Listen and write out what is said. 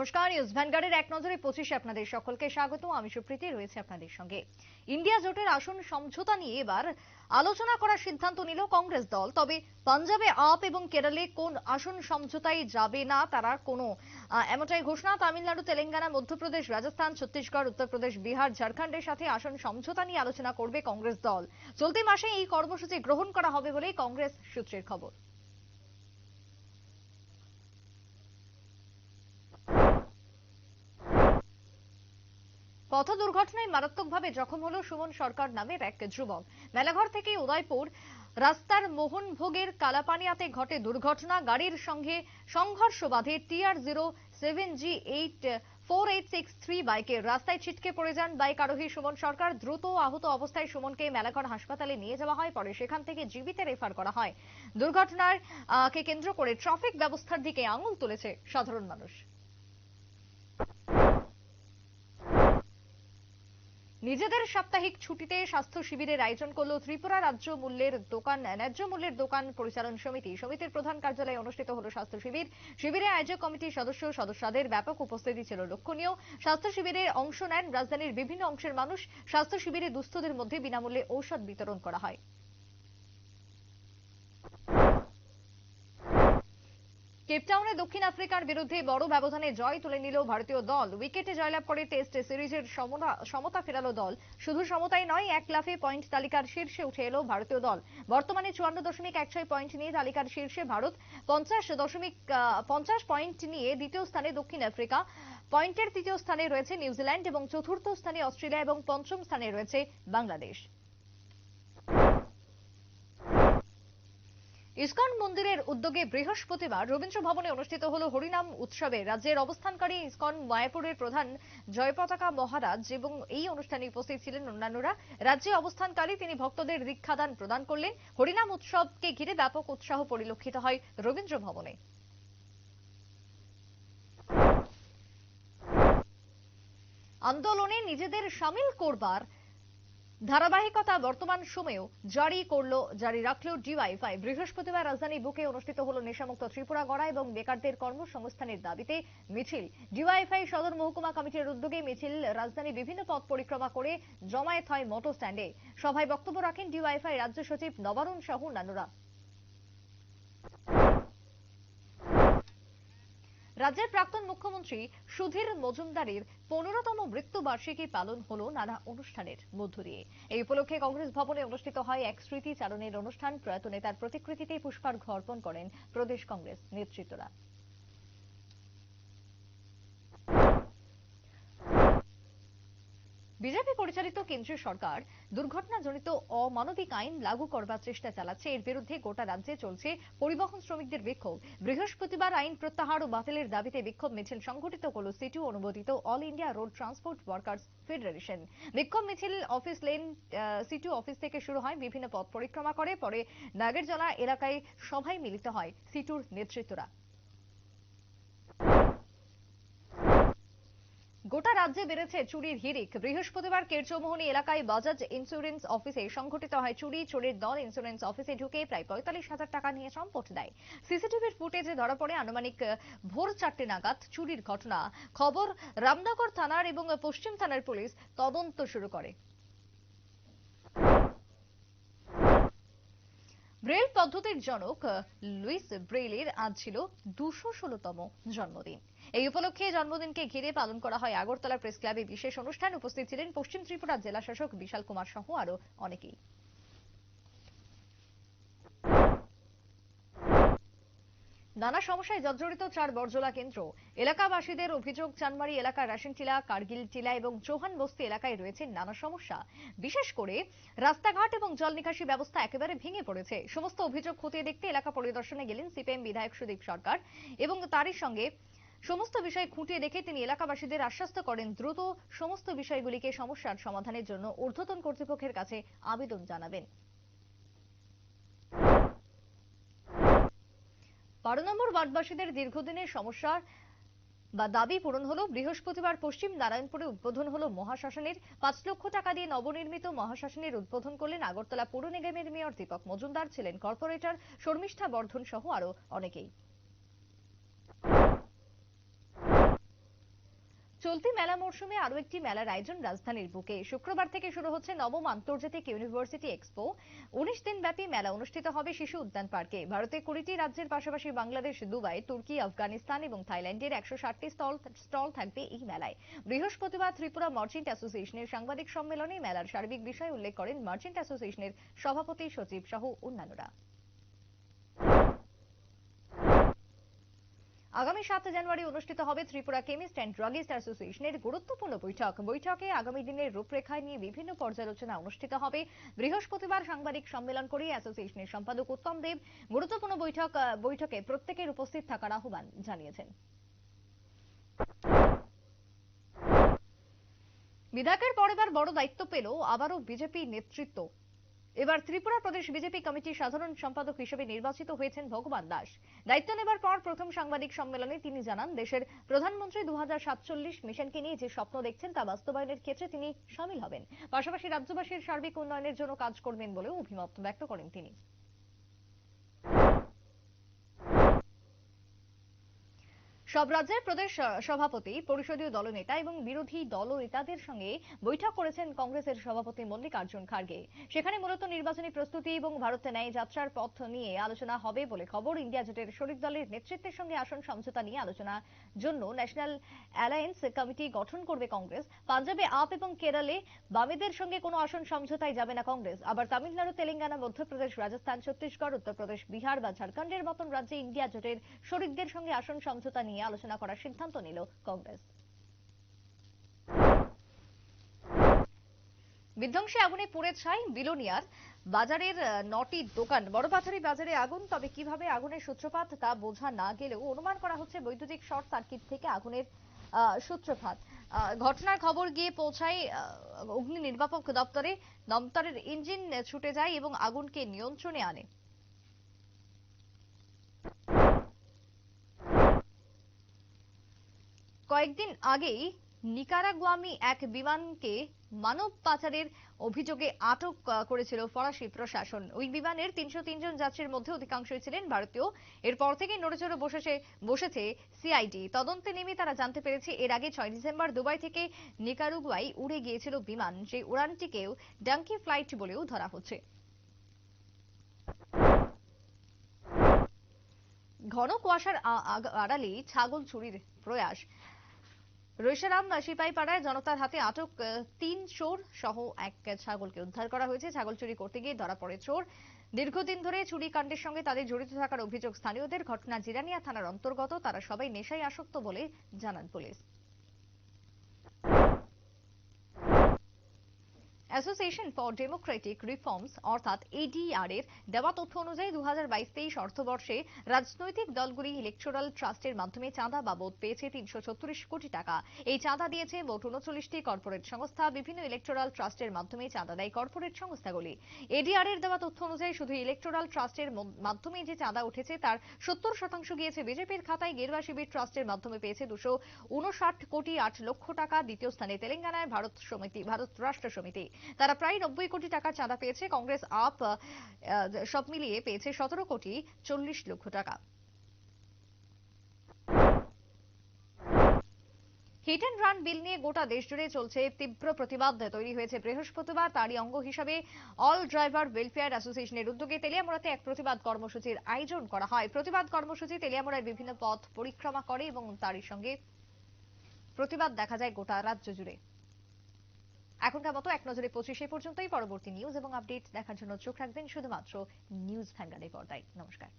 নমস্কার, নিউজ ভ্যানগার্ডের এক নজরে পঁচিশে আপনাদের সকলকে স্বাগত। আমি সুপ্রীতি, রয়েছে আপনাদের সঙ্গে। ইন্ডিয়া জোটের আসন সমঝোতা নিয়ে এবার আলোচনা করার সিদ্ধান্ত নিল কংগ্রেস দল। তবে পাঞ্জাবে আপ এবং কেরলে কোন আসন সমঝোতায় যাবে না, তারা কোনো এমনটাই ঘোষণা। তামিলনাড়ু, তেলেঙ্গানা, মধ্যপ্রদেশ, রাজস্থান, ছত্তিশগড়, উত্তরপ্রদেশ, বিহার, ঝাড়খণ্ডের সাথে আসন সমঝোতা নিয়ে আলোচনা করবে কংগ্রেস দল। চলতি মাসে এই কর্মসূচি গ্রহণ করা হবে বলেই কংগ্রেস সূত্রের খবর। পথ দুর্ঘটনায় মারাত্মকভাবে জখম হলো সুমন সরকার নামের এক যুবক। মেলাঘর থেকে উদয়পুর রাস্তার মোহনভোগের কালাপানিয়াতে ঘটে দুর্ঘটনা। গাড়ির সঙ্গে সংঘর্ষ বাধে TR zero seven G eight four eight six three বাইকে। রাস্তায় ছিটকে পড়ে যান বাইক আরোহী সুমন সরকার। দ্রুত আহত অবস্থায় সুমনকে মেলাঘর হাসপাতালে নিয়ে যাওয়া হয়। পরে সেখান থেকে জীবিতে রেফার করা হয়। দুর্ঘটনার কে কেন্দ্র করে ট্রাফিক ব্যবস্থার দিকে আঙুল তুলেছে সাধারণ মানুষ। নিজেদের সাপ্তাহিক ছুটিতে স্বাস্থ্য শিবিরের আয়োজন করল ত্রিপুরা রাজ্য মূল্যের দোকান, ন্যায্য মূল্যের দোকান পরিচালন সমিতি। সমিতির প্রধান কার্যালয়ে অনুষ্ঠিত হল স্বাস্থ্য শিবির। শিবিরে আয়োজক কমিটির সদস্য সদস্যদের ব্যাপক উপস্থিতি ছিল। লক্ষণীয়, স্বাস্থ্য শিবিরে অংশ নেন রাজধানীর বিভিন্ন অংশের মানুষ। স্বাস্থ্য শিবিরে দুস্থদের মধ্যে বিনামূল্যে ঔষধ বিতরণ করা হয়। কেপটাউনে দক্ষিণ আফ্রিকার বিরুদ্ধে বড় ব্যবধানে জয় তুলে নিল ভারতীয় দল। উইকেটে জয়লাভ করে টেস্ট সিরিজের সমতা ফেরালো দল। শুধু সমতাই নয়, এক লাফে পয়েন্ট তালিকার শীর্ষে উঠে এলো ভারতীয় দল। বর্তমানে চুয়ান্ন দশমিক এক ছয় পয়েন্ট নিয়ে তালিকার শীর্ষে ভারত। পঞ্চাশ দশমিক পঞ্চাশ পয়েন্ট নিয়ে দ্বিতীয় স্থানে দক্ষিণ আফ্রিকা। পয়েন্টের তৃতীয় স্থানে রয়েছে নিউজিল্যান্ড এবং চতুর্থ স্থানে অস্ট্রেলিয়া এবং পঞ্চম স্থানে রয়েছে বাংলাদেশ। ইসকন মন্দিরের উদ্যোগে বৃহস্পতিবার রবীন্দ্র ভবনে অনুষ্ঠিত হল হরিনাম উৎসবে। রাজ্যের অবস্থানকারী ইসকন মায়াপুরের প্রধান জয়পতাকা মহারাজ এবং এই অনুষ্ঠানে উপস্থিত ছিলেন অন্যান্যরা। রাজ্যে অবস্থানকারী তিনি ভক্তদের দীক্ষাদান প্রদান করলেন। হরিনাম উৎসবকে ঘিরে ব্যাপক উৎসাহ পরিলক্ষিত হয় রবীন্দ্র ভবনে আন্দোলনে নিজেদের সামিল করবার ধারাবাহিকতা বর্তমান সময়েও জারি করল, জারি রাখল ডিওয়াইফাই বৃহস্পতিবার রাজধানী বুকে অনুষ্ঠিত হল নেশামুক্ত ত্রিপুরা গড়া এবং বেকারদের কর্মসংস্থানের দাবিতে মিছিল। ডিওয়াইফাই সদর মহকুমা কমিটির উদ্যোগে মিছিল রাজধানী বিভিন্ন পথ পরিক্রমা করে জমায়েত হয় মোটর স্ট্যান্ডে সভায় বক্তব্য রাখেন ডিওয়াইফাই রাজ্য সচিব নবারুণ সাহু, অন্যান্যরা। রাজ্যের প্রাক্তন মুখ্যমন্ত্রী সুধীর মজুমদারের পনেরোতম মৃত্যুবার্ষিকী পালন হলো নানা অনুষ্ঠানের মধ্য দিয়ে। এই উপলক্ষে কংগ্রেস ভবনে অনুষ্ঠিত হয় এক স্মৃতিচারণের অনুষ্ঠান। প্রয়াত নেতার প্রতিকৃতিতে পুষ্পার্ঘ্য অর্পণ করেন প্রদেশ কংগ্রেস নেতৃত্বরা। বিজেপি পরিচালিত কেন্দ্রীয় সরকার দুর্ঘটনাজনিত অমানবিক আইন লাগু করবার চেষ্টা চালাচ্ছে। এর বিরুদ্ধে গোটা রাজ্যে চলছে পরিবহন শ্রমিকদের বিক্ষোভ। বৃহস্পতিবার আইন প্রত্যাহার ও বাতিলের দাবিতে বিক্ষোভ মিছিল সংঘটিত হল সিটু অনুমোদিত all India road transport workers federation. বিক্ষোভ মিছিল অফিস লেন সিটু অফিস থেকে শুরু হয়, বিভিন্ন পথ পরিক্রমা করে, পরে নাগেরজলা এলাকায় সভায় মিলিত হয় সিটুর নেতৃত্বরা। গোটা রাজ্যে বেড়েছে চুরির হিরিক বৃহস্পতিবার কেরচৌমোহনী এলাকায় বাজাজ ইন্স্যুরেন্স অফিসে সংঘটিত হয় চুরি। চোরের দল ইন্স্যুরেন্স অফিসে ঢুকে প্রায় পঁয়তাল্লিশ হাজার টাকা নিয়ে সম্পট দেয় সিসিটিভির ফুটেজে ধরা পড়ে আনুমানিক ভোর চারটে নাগাদ চুরির ঘটনা। খবর রামনগর থানার এবং পশ্চিম থানার পুলিশ তদন্ত শুরু করে। ব্রেল পদ্ধতির জনক লুইস ব্রেলের আজ ছিল দুশো ষোলতম জন্মদিন। এই উপলক্ষে জন্মদিনকে ঘিরে পালন করা হয় আগরতলা প্রেস ক্লাবে বিশেষ অনুষ্ঠান। উপস্থিত ছিলেন পশ্চিম ত্রিপুরা জেলা শাসক বিশাল কুমার সহ আরও অনেকেই। নানা সমস্যায় জর্জরিত চার বর্জলা কেন্দ্র। এলাকাবাসীদের অভিযোগ, চানমারি এলাকার রাশিন টিলা কার্গিল টিলা এবং চৌহান বস্তি এলাকায় রয়েছে নানা সমস্যা। বিশেষ করে রাস্তাঘাট এবং জল নিকাশি ব্যবস্থা একেবারে ভেঙে পড়েছে। সমস্ত অভিযোগ খতিয়ে দেখতে এলাকা পরিদর্শনে গেলেন সিপিএম বিধায়ক সুদীপ সরকার এবং তারই সঙ্গে সমস্ত বিষয় খুঁটিয়ে দেখে তিনি এলাকাবাসীদের আশ্বস্ত করেন। দ্রুত সমস্ত বিষয়গুলিকে সমস্যার সমাধানের জন্য ঊর্ধ্বতন কর্তৃপক্ষের কাছে আবেদন জানাবেন। বারো নম্বর ওয়ার্ডবাসীদের দীর্ঘদিনের সমস্যার বা দাবি পূরণ হলো বৃহস্পতিবার পশ্চিম নারায়ণপুরে উদ্বোধন হলো মহাশাসনের পাঁচ লক্ষ টাকা দিয়ে নবনির্মিত মহাশাসনের উদ্বোধন করলেন আগরতলা পৌর নিগমের মেয়র দীপক মজুমদার, ছিলেন কর্পোরেটর, শর্মিষ্ঠা বর্ধন সহ আরও অনেকেই। চলতি মেলা মরশুমে আরও একটি মেলার আয়োজন রাজধানীর বুকে। শুক্রবার থেকে শুরু হচ্ছে নবম আন্তর্জাতিক ইউনিভার্সিটি এক্সপো। উনিশ দিন ব্যাপী মেলা অনুষ্ঠিত হবে শিশু উদ্যান পার্কে। ভারতের কুড়িটি রাজ্যের পাশাপাশি বাংলাদেশ, দুবাই, তুর্কি, আফগানিস্তান এবং থাইল্যান্ডের একশো ষাটটি স্টল স্টল থাকবে এই মেলায়। বৃহস্পতিবার ত্রিপুরা মার্চেন্ট অ্যাসোসিয়েশনের সাংবাদিক সম্মেলনে মেলার সার্বিক বিষয় উল্লেখ করেন মার্চেন্ট অ্যাসোসিয়েশনের সভাপতি সচিব সহ অন্যান্যরা। আগামী সাত জানুয়ারি অনুষ্ঠিত হবে ত্রিপুরা কেমিস্ট অ্যান্ড ড্রাগিস্ট অ্যাসোসিয়েশনের গুরুত্বপূর্ণ বৈঠক। বৈঠকে আগামী দিনের রূপরেখায় নিয়ে বিভিন্ন পর্যালোচনা অনুষ্ঠিত হবে। বৃহস্পতিবার সাংবাদিক সম্মেলন করে অ্যাসোসিয়েশনের সম্পাদক উত্তম দেব গুরুত্বপূর্ণ বৈঠক বৈঠকে প্রত্যেকের উপস্থিত থাকার আহ্বান জানিয়েছেন। বিধায়কের পর এবার বড় দায়িত্ব পেল আবারও বিজেপি নেতৃত্ব। এবার ত্রিপুরা প্রদেশ বিজেপি কমিটির সাধারণ সম্পাদক হিসেবে নির্বাচিত হয়েছেন ভগবান দাস। দায়িত্ব নেবার পর প্রথম সাংবাদিক সম্মেলনে তিনি জানান, দেশের প্রধানমন্ত্রী দু হাজার সাতচল্লিশ মিশনকে নিয়ে যে স্বপ্ন দেখছেন তা বাস্তবায়নের ক্ষেত্রে তিনি সামিল হবেন। পাশাপাশি রাজ্যবাসীর সার্বিক উন্নয়নের জন্য কাজ করবেন বলেও অভিমত ব্যক্ত করেন তিনি। সব রাজ্যের প্রদেশ সভাপতি, পরিষদীয় দলনেতা এবং বিরোধী দলনেতাদের সঙ্গে বৈঠক করেছেন কংগ্রেসের সভাপতি মল্লিকার্জুন খার্গে। সেখানে মূলত নির্বাচনী প্রস্তুতি এবং ভারতে ন্যায় যাত্রার পথ নিয়ে আলোচনা হবে বলে খবর। ইন্ডিয়া জোটের শরিক দলের নেতৃত্বের সঙ্গে আসন সমঝোতা নিয়ে আলোচনার জন্য ন্যাশনাল অ্যালায়েন্স কমিটি গঠন করবে কংগ্রেস। পাঞ্জাবে আপ এবং কেরালে বামেদের সঙ্গে কোনো আসন সমঝোতায় যাবে না কংগ্রেস। আবার তামিলনাড়ু, তেলেঙ্গানা, মধ্যপ্রদেশ, রাজস্থান, ছত্তিশগড়, উত্তরপ্রদেশ, বিহার বা ঝাড়খণ্ডের মতন রাজ্যে ইন্ডিয়া জোটের শরিকদের সঙ্গে আসন সমঝোতা নিয়ে আলোচনা করার সিদ্ধান্ত নিল কংগ্রেস। বিধ্বংসী আগুনে পুড়ে ছাই বিলোনিয়ার বাজারের নটি দোকান। বড়পাথারি বাজারে আগুন, তবে কীভাবে আগুনের সূত্রপাত তা বোঝা না গেলেও অনুমান করা হচ্ছে বৈদ্যুতিক শর্ট সার্কিট থেকে আগুনের সূত্রপাত। ঘটনার খবর গিয়ে পৌঁছায় অগ্নি নির্বাপক দপ্তরে। দপ্তরের ইঞ্জিন ছুটে যায় এবং আগুনকে নিয়ন্ত্রণে আনে। কয়েকদিন আগেই নিকারাগুয়ামি এক বিমানকে মানব পাচারের অভিযোগে আটক করেছিল ফরাসি প্রশাসন। ওই বিমানের তিনশো তিনজন যাত্রীর মধ্যে অধিকাংশই ছিলেন ভারতীয়। এরপর থেকে নড়েচড়ে বসেছে বসেছে সিআইডি। তদন্তে নেমে তারা জানতে পেরেছে, এর আগে ছয় ডিসেম্বর দুবাই থেকে নিকারুগুয়াই উড়ে গিয়েছিল বিমান। সেই উড়ানটিকেও ডাঙ্কি ফ্লাইট বলেও ধরা হচ্ছে। ঘন কুয়াশার আড়ালে ছাগল চুরির প্রয়াস। রৈশারাম সিপাইপাড়ায় জনতার হাতে আটক তিন চোর সহ এক ছাগলকে উদ্ধার করা হয়েছে। ছাগল চুরি করতে গিয়ে ধরা পড়ে চোর। দীর্ঘদিন ধরে চুরি কাণ্ডের সঙ্গে তাদের জড়িত থাকার অভিযোগ স্থানীয়দের। ঘটনা জিরানিয়া থানার অন্তর্গত। তারা সবাই নেশায় আসক্ত বলে জানান police. Association for democratic reforms অর্থাৎ এডিআর এর দেওয়া তথ্য অনুযায়ী দু হাজার বাইশ তেইশ অর্থবর্ষে রাজনৈতিক দলগুলি ইলেকট্রাল ট্রাস্টের মাধ্যমে চাঁদা বাবদ পেয়েছে তিনশো ছত্রিশ কোটি টাকা। এই চাঁদা দিয়েছে মোট উনচল্লিশটি কর্পোরেট সংস্থা, বিভিন্ন ইলেকট্রাল ট্রাস্টের মাধ্যমে চাঁদা দেয় কর্পোরেট সংস্থাগুলি। এডিআর এর দেওয়া তথ্য অনুযায়ী শুধু ইলেকট্রাল ট্রাস্টের মাধ্যমে যে চাঁদা উঠেছে, তার সত্তর শতাংশ গিয়েছে বিজেপির খাতায়, গেরুয়া শিবির ট্রাস্টের মাধ্যমে পেয়েছে দুশো উনষাট কোটি আট লক্ষ টাকা, দ্বিতীয় স্থানে তেলেঙ্গানায় ভারত সমিতি ভারত রাষ্ট্র সমিতি। তারা প্রায় নব্বই কোটি টাকা চাঁদা পেয়েছে। কংগ্রেস, আপ সব মিলিয়ে পেয়েছে সতেরো কোটি চল্লিশ লক্ষ টাকা। হিট অ্যান্ড রান বিল নিয়ে গোটা দেশ জুড়ে চলছে তীব্র প্রতিবাদ। তৈরি হয়েছে বৃহস্পতিবার তারই অঙ্গ হিসাবে অল ড্রাইভার ওয়েলফেয়ার অ্যাসোসিয়েশনের উদ্যোগে তেলিয়ামুড়াতে এক প্রতিবাদ কর্মসূচির আয়োজন করা হয়। প্রতিবাদ কর্মসূচি তেলিয়ামুড়ার বিভিন্ন পথ পরিক্রমা করে এবং তারই সঙ্গে প্রতিবাদ দেখা যায় গোটা রাজ্য জুড়ে। এখনকার মতো এক নজরে পঁচিশে পর্যন্তই। পরবর্তী নিউজ এবং আপডেট দেখার জন্য চোখ রাখবেন শুধুমাত্র নিউজ ভ্যানগার্ডের পর্দায়। নমস্কার।